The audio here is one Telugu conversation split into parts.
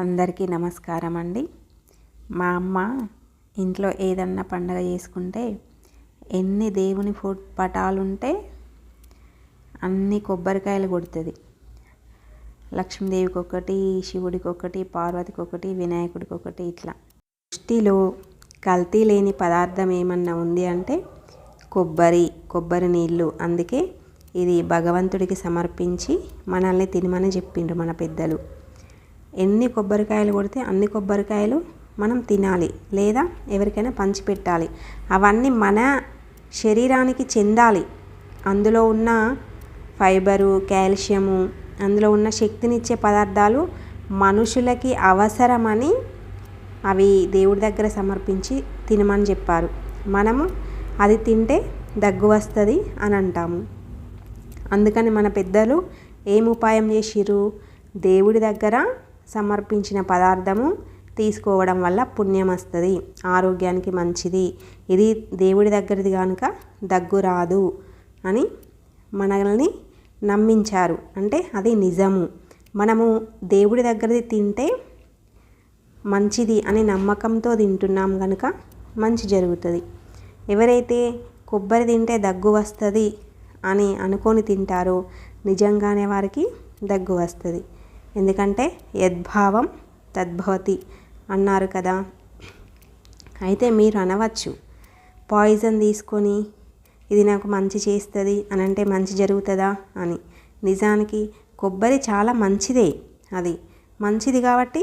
అందరికీ నమస్కారం అండి మా అమ్మ ఇంట్లో ఏదన్నా పండగ చేసుకుంటే ఎన్ని దేవుని ఫో పటాలు ఉంటే అన్ని కొబ్బరికాయలు కొడుతుంది. లక్ష్మీదేవికి ఒకటి శివుడికి ఒకటి పార్వతికి ఒకటి వినాయకుడికి ఒకటి ఇట్లా. దృష్టిలో కల్తీ లేని పదార్థం ఏమన్నా ఉంది అంటే కొబ్బరి కొబ్బరి నీళ్ళు. అందుకే ఇది భగవంతుడికి సమర్పించి మనల్ని తినమని చెప్పిండ్రు మన పెద్దలు. ఎన్ని కొబ్బరికాయలు కొడితే అన్ని కొబ్బరికాయలు మనం తినాలి లేదా ఎవరికైనా పంచిపెట్టాలి. అవన్నీ మన శరీరానికి చెందాలి. అందులో ఉన్న ఫైబరు కాల్షియము అందులో ఉన్న శక్తినిచ్చే పదార్థాలు మనుషులకి అవసరమని అవి దేవుడి దగ్గర సమర్పించి తినమని చెప్పారు. మనము అది తింటే దగ్గు వస్తుంది అని అంటాము. అందుకని మన పెద్దలు ఏం ఉపాయం చేసిర్రు? దేవుడి దగ్గర సమర్పించిన పదార్థము తీసుకోవడం వల్ల పుణ్యం వస్తుంది. ఆరోగ్యానికి మంచిది. ఇది దేవుడి దగ్గరది కనుక దగ్గు రాదు అని మనల్ని నమ్మించారు. అంటే అది నిజము. మనము దేవుడి దగ్గరది తింటే మంచిది అనే నమ్మకంతో తింటున్నాం కనుక మంచి జరుగుతుంది. ఎవరైతే కొబ్బరి తింటే దగ్గు వస్తుంది అని అనుకొని తింటారో నిజంగానే వారికి దగ్గు వస్తుంది. ఎందుకంటే యద్భావం తద్భవతి అన్నారు కదా. అయితే మీరు అనవచ్చు పాయిజన్ తీసుకొని ఇది నాకు మంచి చేస్తుంది అని అంటే మంచి జరుగుతుందా అని. నిజానికి కొబ్బరి చాలా మంచిదే అది. మంచిది కాబట్టి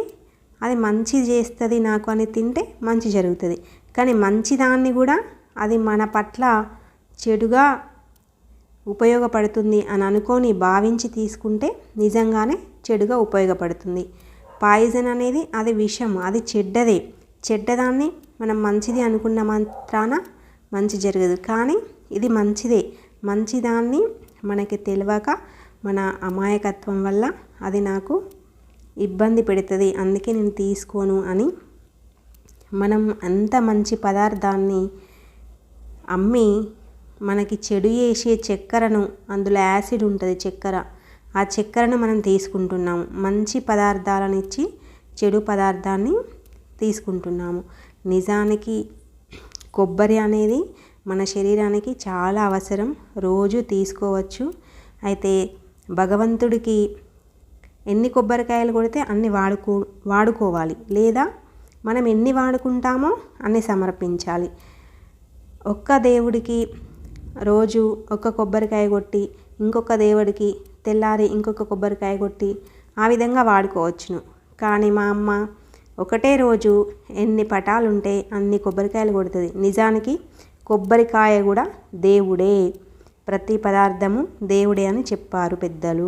అది మంచి చేస్తుంది నాకు అని తింటే మంచి జరుగుతుంది. కానీ మంచిదాన్ని కూడా అది మన పట్ల చెడుగా ఉపయోగపడుతుంది అని అనుకొని భావించి తీసుకుంటే నిజంగానే చెడుగా ఉపయోగపడుతుంది. పాయిజన్ అనేది అది విషం అది చెడ్డదే. చెడ్డదాన్ని మనం మంచిది అనుకున్న మాత్రాన మంచి జరగదు. కానీ ఇది మంచిదే. మంచిదాన్ని మనకి తెలియక మన అమాయకత్వం వల్ల అది నాకు ఇబ్బంది పెడుతుంది. అందుకే నేను తీసుకోను అని మనం అంత మంచి పదార్థాన్ని అమ్మి మనకి చెడు చేసే చక్కెరను అందులో యాసిడ్ ఉంటుంది చక్కెర. ఆ చక్కెరను మనం తీసుకుంటున్నాము. మంచి పదార్థాలను ఇచ్చి చెడు పదార్థాన్ని తీసుకుంటున్నాము. నిజానికి కొబ్బరి అనేది మన శరీరానికి చాలా అవసరం. రోజు తీసుకోవచ్చు. అయితే భగవంతుడికి ఎన్ని కొబ్బరికాయలు కొడితే అన్ని వాడుకో వాడుకోవాలి. లేదా మనం ఎన్ని వాడుకుంటామో అన్ని సమర్పించాలి. ఒక్క దేవుడికి రోజు ఒక కొబ్బరికాయ కొట్టి ఇంకొక దేవుడికి తెల్లారి ఇంకొక కొబ్బరికాయ కొట్టి ఆ విధంగా వాడుకోవచ్చును. కానీ మా అమ్మ ఒకటే రోజు ఎన్ని పటాలుంటే అన్ని కొబ్బరికాయలు కొడుతుంది. నిజానికి కొబ్బరికాయ కూడా దేవుడే. ప్రతి పదార్థము దేవుడే అని చెప్పారు పెద్దలు.